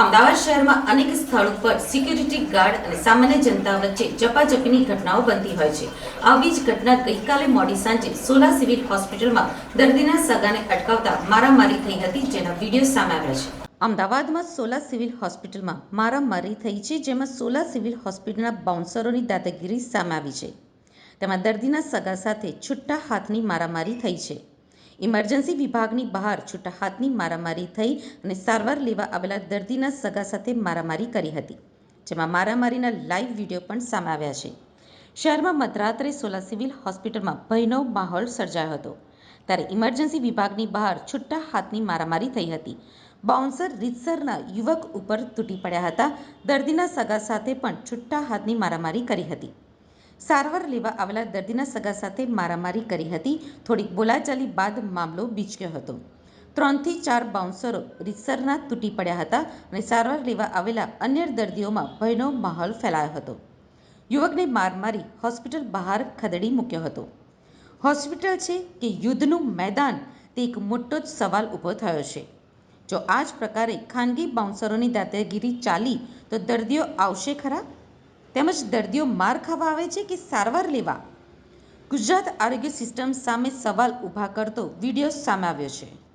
શહેરમાં અનેક સ્થળો પર સિક્યુરિટી ગાર્ડ અને સામાન્ય જનતા વચ્ચે ઝપાઝપીની ઘટનાઓ બનતી હોય છે. આવી જ ઘટના ગઈકાલે મોડી સાંજે સોલા સિવિલ હોસ્પિટલમાં દર્દીના સગાને અટકાવતા મારામારી થઈ હતી જેના વીડિયો સામે આવ્યા છે. અમદાવાદમાં સોલા સિવિલ હોસ્પિટલમાં મારામારી થઈ છે, જેમાં સોલા સિવિલ હોસ્પિટલના બાઉન્સરોની દાદાગીરી સામે આવી છે. તેમાં દર્દીના સગા સાથે છૂટા હાથની મારામારી થઈ છે. ઇમરજન્સી વિભાગની બહાર છૂટા હાથની મારામારી થઈ અને સારવાર લેવા આવેલા દર્દીના સગા સાથે મારામારી કરી હતી, જેમાં મારામારીના લાઈવ વીડિયો પણ સામે આવ્યા છે. શહેરમાં મધરાત્રે સોલા સિવિલ હોસ્પિટલમાં ભયનો માહોલ સર્જાયો હતો. ત્યારે ઇમરજન્સી વિભાગની બહાર છૂટા હાથની મારામારી થઈ હતી. બાઉન્સર રીતસરના યુવક ઉપર તૂટી પડ્યા હતા. દર્દીના સગા સાથે પણ છૂટા હાથની મારામારી કરી હતી. સારવાર લેવા આવેલા દર્દીના સગા સાથે મારામારી કરી હતી. થોડીક બોલાચાલી બાદ મામલો બીચક્યો હતો. ત્રણથી ચાર બાઉન્સરો રીતસરના તૂટી પડ્યા હતા અને સારવાર લેવા આવેલા અન્ય દર્દીઓમાં ભયનો માહોલ ફેલાયો હતો. યુવકને માર મારી હોસ્પિટલ બહાર ખદેડી મૂક્યો હતો. હોસ્પિટલ છે કે યુદ્ધનું મેદાન? તે એક મોટો જ સવાલ ઊભો થયો છે. જો આ જ પ્રકારે ખાનગી બાઉન્સરોની દાદાગીરી ચાલી, તો દર્દીઓ આવશે ખરા? તેમજ દર્દીઓ માર ખાવા આવે છે કે સારવાર લેવા? ગુજરાત આરોગ્ય સિસ્ટમ સામે સવાલ ઊભા કરતો વીડિયો સામે આવ્યો છે.